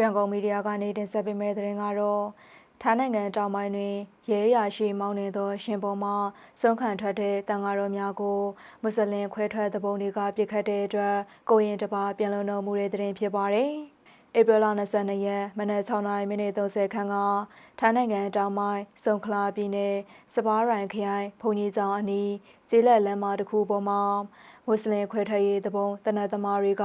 ရွှေကုန်းမီဒီယာကနေတင်ဆက်ပေးမယ့်သတင်းကတော့ထိုင်းနိုင်ငံတောင်ပိုင်းတွင်ရဲရရှိမောင်းနေသောရှင်ပေါ်မှစုံခန့်ထွက်တဲ့တန်ဃာတော်များကိုမွတ်စလင်ခွဲထွက်သဘုံတွေကပြစ်ခတ်တဲ့အတွက်ကိုရင်တစ်ပါးပြန်လုံတော်မူတဲ့သတင်းဖြစ်ပါတယ်။ဧပြီလ22ရက်မနက်6:30မိနစ်30ခန်းကထိုင်းနိုင်ငံတောင်ပိုင်းစုံခလာပြည်နယ်စပါးရိုင်ခရိုင်ဘုံကြီးကျောင်းအနီးကျေးလက်လမ်းမတစ်ခုပေါ်မှာ မွတ်စလင်ခွဲထွက်ရေးတပုံတနတ်သမားတွေက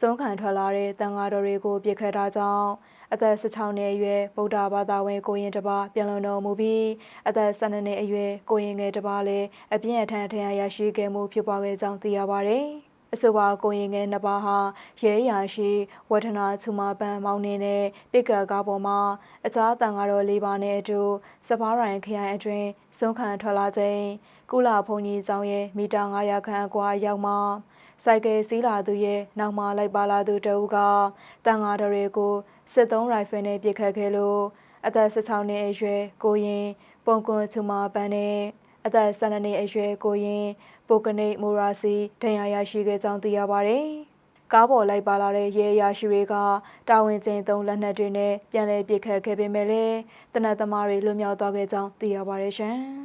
စုံခန့်ထွက်လာတဲ့တန်ဃာတော်တွေကိုပြစ်ခတ်တာကြောင့်အသက်16နှစ်အရွယ်ဗုဒ္ဓဘာသာဝင်ကိုရင်တစ်ပါးပြန်လုံတော်မူပြီးအသက်12နှစ်အရွယ်ကိုရင်ငယ်တစ်ပါးလည်းအပြင်းအထန်ထဏ်ရရှိခဲ့မှုဖြစ်ပွားခဲ့ကြောင်းသိရပါတယ်။ အဆိုပါကိုရင်ငယ်နှစ်ပါးဟာရဲရာရှိဝထနာချူမာပန်မောင်းနေတဲ့ပစ်ကတ်ကားပေါ်မှာအကြားတန်ကတော့လေးပါးနဲ့အတူစပားရိုင်ခရိုင်အတွင်းစွန့်ခံထွက်လာခြင်းကုလဘုံကြီးဆောင်ရဲ့မီတာ900ခန့်အကွာရောက်မှစိုက်ကယ်စီးလာသူရဲ့နောက်မှလိုက်ပါလာသူတအုပ်ကတန်ဃာတော်တွေကိုစစ်သုံးရိုင်ဖယ်နဲ့ပစ်ခတ်ခဲ့လို့အသက်16နှစ်အရွယ်ကိုရင် ပုံကွန်ချူမာပန်နဲ့ အသက်12နှစ်အရွယ်ကိုရင်ပိုကနေမိုရာစီဒဏ်ရာရရှိခဲ့ကြောင်းသိရပါတယ်။ကားပေါ်လိုက်ပါလာတဲ့ရဲရရှိတွေကတာဝန်ကျင်းသုံးလက်နက်တွေနဲ့ပြန်လည်ပစ်ခတ်ခဲ့ပေမဲ့လည်းတနတ်သမားတွေလွတ်မြောက်သွားခဲ့ကြောင်းသိရပါတယ်ရှင်။